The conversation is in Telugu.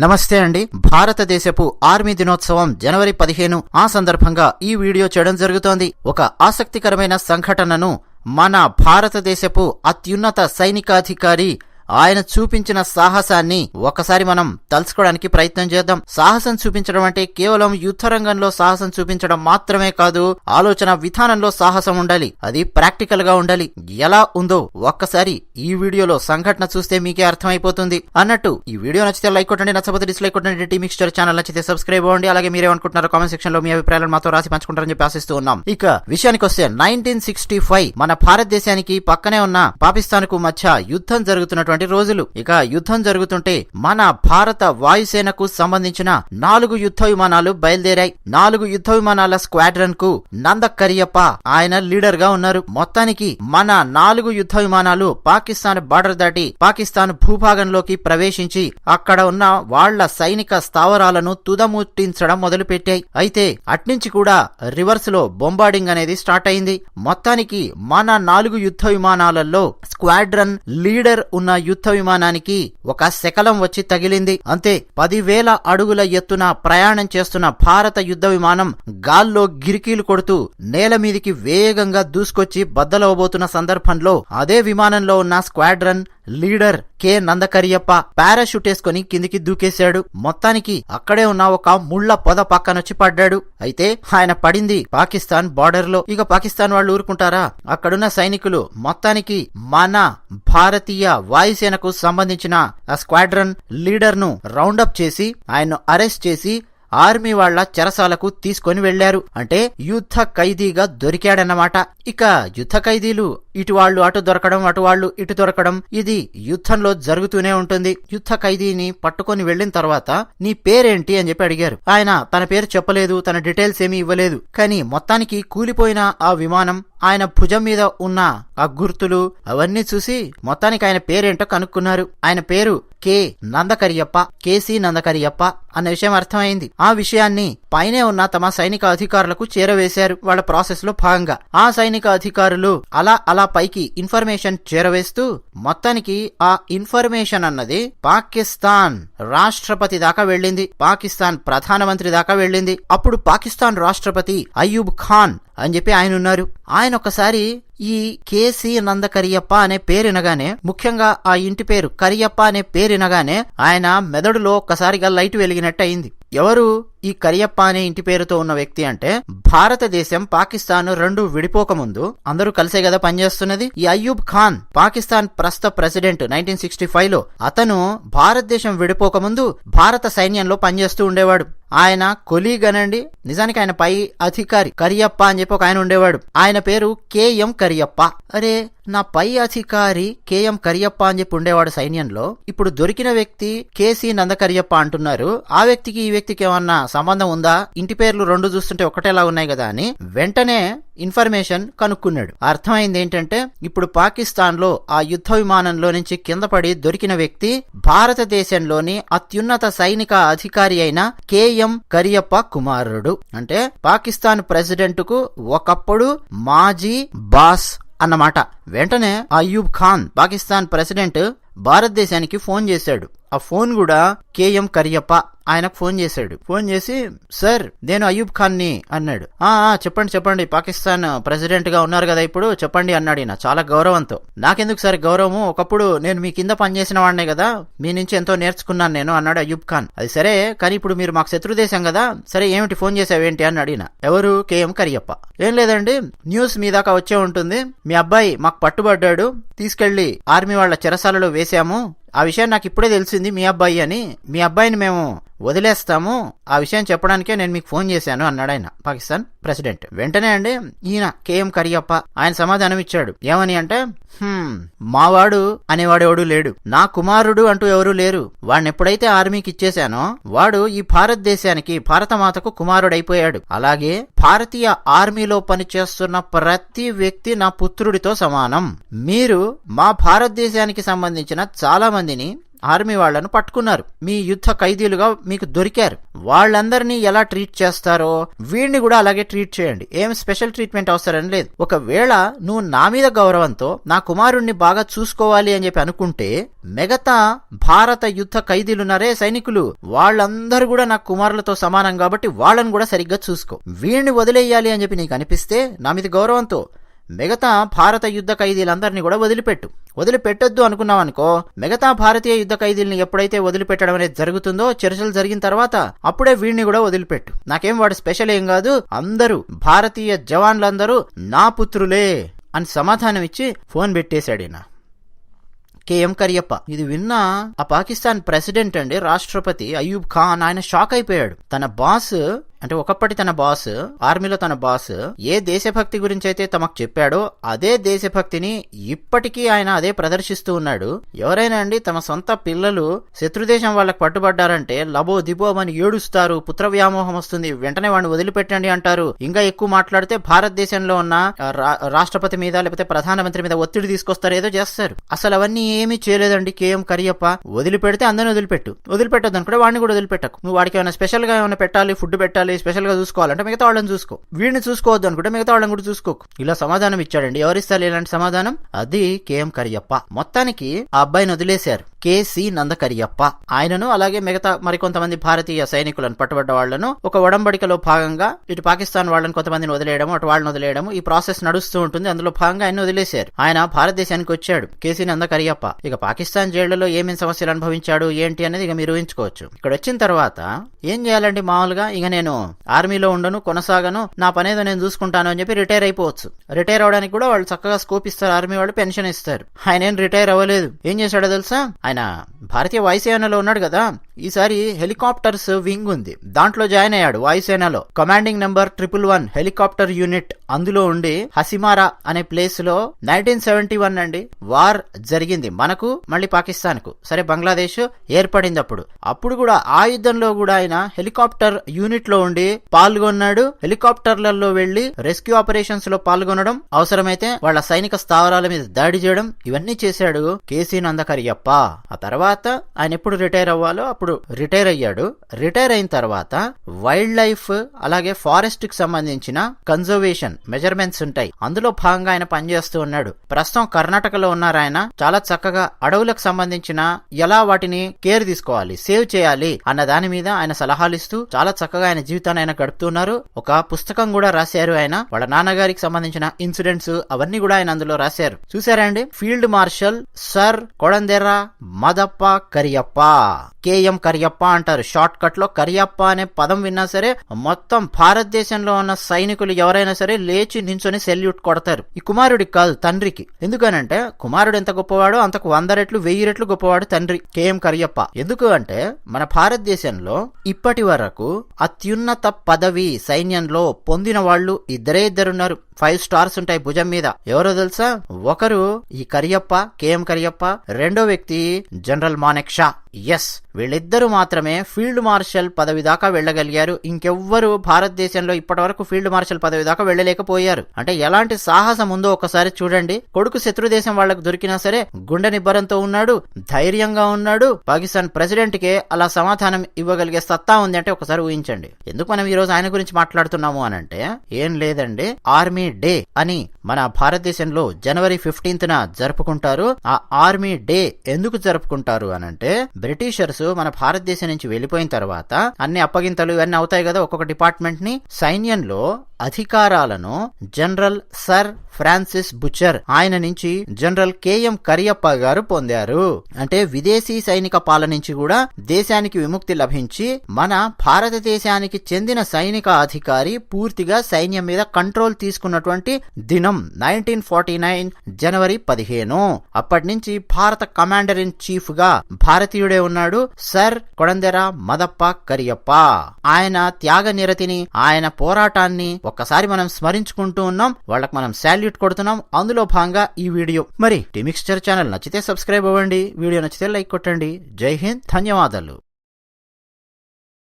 నమస్తే అండి. భారతదేశపు ఆర్మీ దినోత్సవం జనవరి పదిహేను ఆ సందర్భంగా ఈ వీడియో చేయడం జరుగుతోంది. ఒక ఆసక్తికరమైన సంఘటనను మన భారతదేశపు అత్యున్నత సైనికాధికారి ఆయన చూపించిన సాహసాన్ని ఒకసారి మనం తలుచుకోవడానికి ప్రయత్నం చేద్దాం. సాహసం చూపించడం అంటే కేవలం యుద్ధ రంగంలో సాహసం చూపించడం మాత్రమే కాదు ఆలోచన విధానంలో సాహసం ఉండాలి. అది ప్రాక్టికల్గా ఉండాలి. ఎలా ఉందో ఒక్కసారి ఈ వీడియోలో సంఘటన చూస్తే మీకే అర్థమైపోతుంది. అన్నట్టు ఈ వీడియో నచ్చితే లైక్ కొట్టండి నచ్చకపోతే డిస్లైక్ కొట్టండి టీ మిక్స్చర్ ఛానల్ నచ్చితే సబ్స్క్రైబ్ అవ్వండి. అలాగే మీరేమనుకుంటున్నారో కామెంట్ సెక్షన్లో మీ అభిప్రాయాలను మాతో రాసి పంచుకుంటారని చెప్పి ఆశిస్తూ ఉన్నాం. ఇక విషయానికి వస్తే నైన్టీన్ సిక్స్టీ ఫైవ్ మన భారతదేశానికి పక్కనే ఉన్న పాకిస్తాన్కు మధ్య యుద్ధం జరుగుతున్నటువంటి రోజులు. ఇక యుద్ధం జరుగుతుంటే మన భారత వాయుసేనకు సంబంధించిన నాలుగు యుద్ధ విమానాలు బయలుదేరాయి. నాలుగు యుద్ధ విమానాల స్క్వాడ్రన్కు నంద కరియప్ప ఆయన లీడర్గా ఉన్నారు. మొత్తానికి మన నాలుగు యుద్ధ విమానాలు పాకిస్తాన్ బార్డర్ దాటి పాకిస్తాన్ భూభాగంలోకి ప్రవేశించి అక్కడ ఉన్న వాళ్ళ సైనిక స్థావరాలను తుదముట్టించడం మొదలుపెట్టాయి. అయితే అట్నుంచి కూడా రివర్స్లో బొంబార్డింగ్ అనేది స్టార్ట్ అయింది. మొత్తానికి మన నాలుగు యుద్ధ విమానాలలో స్క్వాడ్రన్ లీడర్ ఉన్న యుద్ధ విమానానికి ఒక శకలం వచ్చి తగిలింది. అంతే పదివేల అడుగుల ఎత్తున ప్రయాణం చేస్తున్న భారత యుద్ధ విమానం గాల్లో గిరికీలు కొడుతూ నేల మీదికి వేగంగా దూసుకొచ్చి బద్దలవబోతున్న సందర్భంలో అదే విమానంలో ఉన్న squadron leader K. Nanda Cariappa parachute వేసుకుని కిందికి దూకేశాడు. మొత్తానికి అక్కడే ఉన్న ఒక ముళ్ళ పొద పక్కనొచ్చి పడ్డాడు. అయితే ఆయన పడింది పాకిస్తాన్ బార్డర్లో. ఇక పాకిస్తాన్ వాళ్ళు ఊరుకుంటారా? అక్కడున్న సైనికులు మొత్తానికి మన భారతీయ వాయుసేనకు సంబంధించిన ఆ స్క్వాడ్రన్ లీడర్ను రౌండప్ చేసి ఆయన్ను అరెస్ట్ చేసి ఆర్మీ వాళ్ళ చెరసాలకు తీసుకొని వెళ్ళారు. అంటే యుద్ధ ఖైదీగా దొరికాడన్నమాట. ఇక యుద్ధ ఖైదీలు ఇటు వాళ్ళు అటు దొరకడం అటు వాళ్ళు ఇటు దొరకడం ఇది యుద్ధంలో జరుగుతూనే ఉంటుంది. యుద్ధ ఖైదీని పట్టుకొని వెళ్ళిన తర్వాత నీ పేరేంటి? అని చెప్పి అడిగారు. ఆయన తన పేరు చెప్పలేదు తన డీటెయిల్స్ ఏమీ ఇవ్వలేదు. కానీ మొత్తానికి కూలిపోయిన ఆ విమానం ఆయన భుజం మీద ఉన్న ఆ గుర్తులు అవన్నీ చూసి మొత్తానికి ఆయన పేరేంటో కనుక్కున్నారు. ఆయన పేరు కె. నందకరియప్ప కేసీ నందకరియప్ప అన్న విషయం అర్థమైంది. ఆ విషయాన్ని పైనే ఉన్న తమ సైనిక అధికారులకు చేరవేశారు. వాళ్ళ ప్రాసెస్లో భాగంగా ఆ సైనిక అధికారులు అలా అలా పైకి ఇన్ఫర్మేషన్ చేరవేస్తూ మొత్తానికి ఆ ఇన్ఫర్మేషన్ అన్నది పాకిస్తాన్ రాష్ట్రపతి దాకా వెళ్ళింది. పాకిస్తాన్ ప్రధానమంత్రి దాకా వెళ్ళింది. అప్పుడు పాకిస్తాన్ రాష్ట్రపతి అయ్యూబ్ ఖాన్ అని చెప్పి ఆయన ఉన్నారు. ఆయన ఒకసారి ఈ కేసి నంద కరియప్ప అనే పేరు వినగానే ముఖ్యంగా ఆ ఇంటి పేరు కరియప్ప అనే పేరు వినగానే ఆయన మెదడులో ఒక్కసారిగా లైట్ వెలిగినట్టు అయింది ఎవరు? ఈ కరియప్ప అనే ఇంటి పేరుతో ఉన్న వ్యక్తి అంటే భారతదేశం పాకిస్తాన్ రెండు విడిపోకముందు అందరూ కలిసే కదా పనిచేస్తున్నది? ఈ అయ్యూబ్ ఖాన్ పాకిస్తాన్ ప్రస్తుత ప్రెసిడెంట్ నైన్టీన్ సిక్స్టీ ఫైవ్లో అతను భారతదేశం విడిపోకముందు భారత సైన్యంలో పనిచేస్తూ ఉండేవాడు. ఆయన కొలీగ్ అనండి నిజానికి ఆయన పై అధికారి కరియప్ప అని చెప్పి ఒక ఆయన ఉండేవాడు. ఆయన పేరు కేఎం కరియప్ప. అరే నా పై అధికారి కేఎం కరియప్ప అని చెప్పి ఉండేవాడు సైన్యంలో. ఇప్పుడు దొరికిన వ్యక్తి కేసీ నందకరియప్ప అంటున్నారు. ఆ వ్యక్తికి ఈ వ్యక్తికి ఏమన్నా సంబంధం ఉందా? ఇంటి పేర్లు రెండు చూస్తుంటే ఒకటేలా ఉన్నాయి కదా అని వెంటనే ఇన్ఫర్మేషన్ కనుక్కున్నాడు. అర్థమైంది ఏంటంటే ఇప్పుడు పాకిస్తాన్లో ఆ యుద్ధ విమానంలో నుంచి కింద పడి దొరికిన వ్యక్తి భారతదేశంలోని అత్యున్నత సైనిక అధికారి అయిన కేఎం కరియప్ప కుమారుడు. అంటే పాకిస్తాన్ ప్రెసిడెంట్కు ఒకప్పుడు మాజీ బాస్ అన్నమాట. వెంటనే అయ్యూబ్ ఖాన్ పాకిస్తాన్ ప్రెసిడెంట్ భారతదేశానికి ఫోన్ చేశాడు. ఆ ఫోన్ కూడా కేఎం కరియప్ప ఆయనకు ఫోన్ చేశాడు. ఫోన్ చేసి సార్ నేను అయ్యూబ్ ఖాన్ని అన్నాడు. ఆ చెప్పండి చెప్పండి పాకిస్తాన్ ప్రెసిడెంట్గా ఉన్నారు కదా ఇప్పుడు చెప్పండి అన్నాడు ఈయన చాలా గౌరవంతో. నాకెందుకు సార్ గౌరవము? ఒకప్పుడు నేను మీ కింద పనిచేసిన వాడినే కదా మీ నుంచి ఎంతో నేర్చుకున్నాను నేను అన్నాడు అయ్యూబ్ ఖాన్. అది సరే కానీ ఇప్పుడు మీరు మాకు శత్రుదేశం కదా సరే ఏమిటి ఫోన్ చేసావేంటి అని అడిగిన ఎవరు? కేఎం కరియప్ప. ఏం లేదండి న్యూస్ మీ దాకా వచ్చే ఉంటుంది. మీ అబ్బాయి మాకు పట్టుబడ్డాడు తీసుకెళ్ళి ఆర్మీ వాళ్ళ చెరసాలలో వేశాము. ఆ విషయం నాకు ఇప్పుడే తెలిసింది మీ అబ్బాయి అని. మీ అబ్బాయిని మేము వదిలేస్తాము. ఆ విషయం చెప్పడానికే నేను మీకు ఫోన్ చేశాను అన్నాడు ఆయన. పాకిస్తాన్ ప్రెసిడెంట్. వెంటనే అండి ఈయన కేఎం కరియప్ప ఆయన సమాధానం ఇచ్చాడు. ఏమని అంటే మావాడు అనేవాడెవడు లేడు. నా కుమారుడు అంటూ ఎవరూ లేరు. వాడిని ఎప్పుడైతే ఆర్మీకి ఇచ్చేశానో వాడు ఈ భారతదేశానికి భారతమాతకు కుమారుడైపోయాడు. అలాగే భారతీయ ఆర్మీలో పనిచేస్తున్న ప్రతి వ్యక్తి నా పుత్రుడితో సమానం. మీరు మా భారతదేశానికి సంబంధించిన చాలా మందిని ఆర్మీ వాళ్ళను పట్టుకున్నారు. మీ యుద్ధ ఖైదీలుగా మీకు దొరికారు. వాళ్ళందరినీ ఎలా ట్రీట్ చేస్తారో వీడిని కూడా అలాగే ట్రీట్ చేయండి. ఏం స్పెషల్ ట్రీట్మెంట్ అవసరం లేదు. ఒకవేళ నువ్వు నా మీద గౌరవంతో నా కుమారుణ్ణి బాగా చూసుకోవాలి అని చెప్పి అనుకుంటే మిగతా భారత యుద్ధ ఖైదీలున్నారే సైనికులు. వాళ్ళందరూ కూడా నా కుమారులతో సమానం కాబట్టి వాళ్ళని కూడా సరిగ్గా చూసుకో. వీడిని వదిలేయాలి అని చెప్పి నీకు అనిపిస్తే నా మీద గౌరవంతో మిగతా భారత యుద్ధ ఖైదీలందరినీ కూడా వదిలిపెట్టు. వదిలిపెట్టొద్దు అనుకున్నావనుకో మిగతా భారతీయ యుద్ధ ఖైదీల్ని ఎప్పుడైతే వదిలిపెట్టడం అనేది జరుగుతుందో చర్చలు జరిగిన తర్వాత అప్పుడే వీడిని కూడా వదిలిపెట్టు. నాకేం వాడు స్పెషల్ ఏం కాదు అందరూ భారతీయ జవాన్లందరూ నా పుత్రులే అని సమాధానం ఇచ్చి ఫోన్ పెట్టేశాడు ఈయన. కేఎం కరియప్ప. ఇది విన్నా ఆ పాకిస్తాన్ ప్రెసిడెంట్ అండి రాష్ట్రపతి అయూబ్ ఖాన్. ఆయన షాక్ అయిపోయాడు. తన బాస్ అంటే ఒకప్పటి తన బాస్ ఆర్మీలో తన బాస్ ఏ దేశభక్తి గురించి అయితే తమకు చెప్పాడో అదే దేశభక్తిని ఇప్పటికీ ఆయన అదే ప్రదర్శిస్తూ ఉన్నాడు. ఎవరైనా అండి తమ సొంత పిల్లలు శత్రుదేశం వాళ్ళకి పట్టుబడ్డారంటే లబో దిబో అని ఏడుస్తారు పుత్ర వ్యామోహం వస్తుంది వెంటనే వాడిని వదిలిపెట్టండి అంటారు. ఇంకా ఎక్కువ మాట్లాడితే భారతదేశంలో ఉన్న రాష్ట్రపతి మీద లేకపోతే ప్రధానమంత్రి మీద ఒత్తిడి తీసుకొస్తారు ఏదో చేస్తారు. అసలు అవన్నీ ఏమీ చేయలేదండి కేఎం కరియప్ప. వదిలిపెడితే అందరిని వదిలిపెట్టు. వదిలిపెట్టద్దు అనుకుంటే వాడిని కూడా వదిలిపెట్టకు. నువ్వు వాడికి ఏమైనా స్పెషల్గా ఏమైనా పెట్టాలి ఫుడ్ పెట్టాలి స్పెషల్గా చూసుకోవాలంటే మిగతా వాళ్ళని చూసుకో. వీడిని చూసుకోవద్దు అనుకుంటే మిగతా వాళ్ళని కూడా చూసుకోకు. ఇలా సమాధానం ఇచ్చాడండి. ఎవరిస్తారు ఇలాంటి సమాధానం? అది కేఎం కరియప్ప. మొత్తానికి ఆ అబ్బాయిని వదిలేశారు. కేసి నందకరియప్ప. ఆయనను అలాగే మిగతా మరికొంతమంది భారతీయ సైనికులను పట్టుబడ్డ వాళ్ళను ఒక ఒడంబడికలో భాగంగా ఇటు పాకిస్తాన్ వాళ్ళని కొంతమందిని వదిలేయడం అటు వాళ్ళని వదిలేయడం ఈ ప్రాసెస్ నడుస్తూ ఉంటుంది. అందులో భాగంగా ఆయన వదిలేశారు. ఆయన భారతదేశానికి వచ్చాడు. కేసీ నందకరియప్ప. ఇక పాకిస్తాన్ జైళ్ళలో ఏమేమి సమస్యలు అనుభవించాడు ఏంటి అనేది ఇక మీరు ఊహించుకోవచ్చు. ఇక్కడ వచ్చిన తర్వాత ఏం చేయాలండి? మామూలుగా ఇక నేను ఆర్మీలో ఉండను కొనసాగను నా పనేదో నేను చూసుకుంటాను అని చెప్పి రిటైర్ అయిపోవచ్చు. రిటైర్ అవడానికి కూడా వాళ్ళు చక్కగా స్కోప్ ఇస్తారు ఆర్మీ వాళ్ళు పెన్షన్ ఇస్తారు. ఆయన ఏం రిటైర్ అవ్వలేదు. ఏం చేశాడో తెలుసా? ఆయన భారతీయ వాయుసేనలో ఉన్నాడు కదా. ఈసారి హెలికాప్టర్స్ వింగ్ ఉంది. దాంట్లో జాయిన్ అయ్యాడు వాయుసేనలో. Commanding number triple one helicopter unit అందులో ఉండి హసిమారా అనే ప్లేస్లో నైన్టీన్ సెవెంటీ వన్ అండి వార్ జరిగింది. మనకు మళ్ళీ పాకిస్తాన్కు సరే బంగ్లాదేశ్ ఏర్పడింది అప్పుడు అప్పుడు కూడా ఆ యుద్ధంలో కూడా ఆయన హెలికాప్టర్ యూనిట్లో ఉండి పాల్గొన్నాడు. హెలికాప్టర్లలో వెళ్ళి రెస్క్యూ ఆపరేషన్స్లో పాల్గొనడం అవసరమైతే వాళ్ళ సైనిక స్థావరాల మీద దాడి చేయడం ఇవన్నీ చేశాడు కేసీ నందకరియప్ప. ఆ తర్వాత ఆయన ఎప్పుడు రిటైర్ అవ్వాలో అప్పుడు రిటైర్ అయ్యాడు. రిటైర్ అయిన తర్వాత వైల్డ్ లైఫ్ అలాగే ఫారెస్ట్కి సంబంధించిన కన్జర్వేషన్ మెజర్మెంట్స్ ఉంటాయి. అందులో భాగంగా ఆయన పనిచేస్తూ ఉన్నాడు. ప్రస్తుతం కర్ణాటకలో ఉన్నారు ఆయన. చాలా చక్కగా అడవులకు సంబంధించిన ఎలా వాటిని కేర్ తీసుకోవాలి సేవ్ చేయాలి అన్న దాని మీద ఆయన సలహాలు ఇస్తూ చాలా చక్కగా ఆయన జీవితాన్ని ఆయన గడుపుతున్నారు ఒక పుస్తకం కూడా రాశారు ఆయన. వాళ్ళ నాన్నగారికి సంబంధించిన ఇన్సిడెంట్స్ అవన్నీ కూడా ఆయన అందులో రాశారు. చూసారా అండి? Field marshal sir Kodandera Madappa Cariappa KM Cariappa అంటారు. షార్ట్ కట్లో కరియప్ప అనే పదం విన్నా సరే మొత్తం భారతదేశంలో ఉన్న సైనికులు ఎవరైనా సరే లేచి నించొని సెల్యూట్ కొడతారు. ఈ కుమారుడికి కాదు తండ్రికి. ఎందుకనంటే కుమారుడు ఎంత గొప్పవాడో అంతకు వంద రెట్లు వెయ్యి రెట్లు గొప్పవాడు తండ్రి కేఎం కరియప్ప. ఎందుకు అంటే మన భారతదేశంలో ఇప్పటి వరకు అత్యున్నత పదవి సైన్యంలో పొందిన వాళ్ళు ఇద్దరే ఇద్దరున్నారు. ఫైవ్ స్టార్స్ ఉంటాయి భుజం మీద. ఎవరో తెలుసా? ఒకరు ఈ కరియప్ప కేఎం కరియప్ప రెండో వ్యక్తి జనరల్ మానెక్ షా. ఎస్ వీళ్ళిద్దరూ మాత్రమే ఫీల్డ్ మార్షల్ పదవి దాకా వెళ్ళగలిగారు. ఇంకెవ్వరు భారతదేశంలో ఇప్పటి వరకు ఫీల్డ్ మార్షల్ పదవి దాకా వెళ్ళలేకపోయారు. అంటే ఎలాంటి సాహసం ఉందో ఒకసారి చూడండి. కొడుకు శత్రుదేశం వాళ్ళకు దొరికినా సరే గుండె నిబ్బరంతో ఉన్నాడు ధైర్యంగా ఉన్నాడు. పాకిస్తాన్ ప్రెసిడెంట్ కే అలా సమాధానం ఇవ్వగలిగే సత్తా ఉంది అంటే ఒకసారి ఊహించండి. ఎందుకు మనం ఈ రోజు ఆయన గురించి మాట్లాడుతున్నాము అని అంటే ఏం లేదండి ఆర్మీ డే అని మన భారతదేశంలో జనవరి ఫిఫ్టీన్త్ న జరుపుకుంటారు. ఆ ఆర్మీ డే ఎందుకు జరుపుకుంటారు అని అంటే బ్రిటిషర్స్ మన భారతదేశం నుంచి వెళ్ళిపోయిన తర్వాత అన్ని అప్పగింతలు ఇవన్నీ అవుతాయి కదా ఒక్కొక్క డిపార్ట్మెంట్ని. సైన్యంలో అధికారాలను జనరల్ సర్ ఫ్రాన్సిస్ బుచర్ ఆయన నుంచి జనరల్ కేఎం కరియప్ప గారు పొందారు. అంటే విదేశీ సైనిక పాలన నుంచి కూడా దేశానికి విముక్తి లభించి మన భారతదేశానికి చెందిన సైనిక అధికారి పూర్తిగా సైన్యం మీద కంట్రోల్ తీసుకున్నటువంటి దినం నైన్టీన్ ఫార్టీ నైన్ జనవరి పదిహేను. అప్పటి నుంచి భారత కమాండర్ ఇన్ చీఫ్గా భారతీయుడే ఉన్నాడు. సర్ కొడందెర మదప్ప కరియప్ప. ఆయన త్యాగ నిరతిని ఆయన పోరాటాన్ని ఒక్కసారి మనం స్మరించుకుంటూ ఉన్నాం. వాళ్ళకి మనం శాల్యూట్ కొడుతున్నాం. అందులో భాగంగా ఈ వీడియో. మరి టిమిక్స్చర్ ఛానల్ నచ్చితే సబ్స్క్రైబ్ అవ్వండి. వీడియో నచ్చితే లైక్ కొట్టండి. జై హింద్. ధన్యవాదాలు.